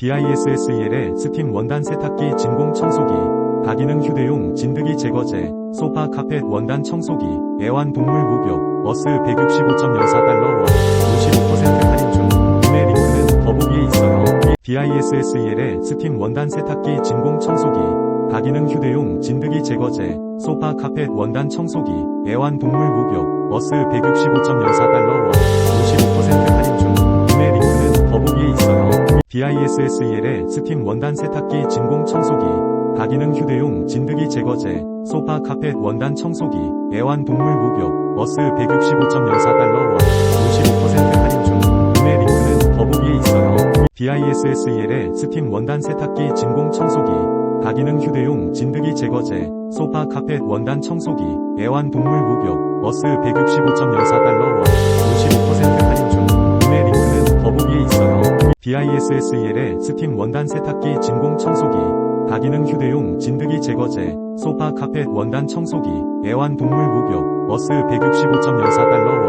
BISSEL의 스팀 원단 세탁기 진공 청소기, 다기능 휴대용 진드기 제거제, 소파 카펫 원단 청소기, 애완 동물 목욕, 어스 165.04달러와 55% 할인 중, 구매 링크는 더보기에 있어요. BISSEL의 스팀 원단 세탁기 진공 청소기, 다기능 휴대용 진드기 제거제, 소파 카펫 원단 청소기, 애완 동물 목욕, 어스 165.04달러와 BISSEL의 스팀 원단 세탁기 진공 청소기, 다기능 휴대용 진드기 제거제, 소파 카펫 원단 청소기, 애완 동물 목욕, 어스 165.04달러와 55% 할인 중, 구매 링크는 더보기에 있어요. BISSEL의 스팀 원단 세탁기 진공 청소기, 다기능 휴대용 진드기 제거제, 소파 카펫 원단 청소기, 애완 동물 목욕, 어스 165.04달러와 BISSEL의 스팀 원단 세탁기 진공 청소기, 다기능 휴대용 진드기 제거제, 소파 카펫 원단 청소기, 애완 동물 목욕, 어스 165.04달러와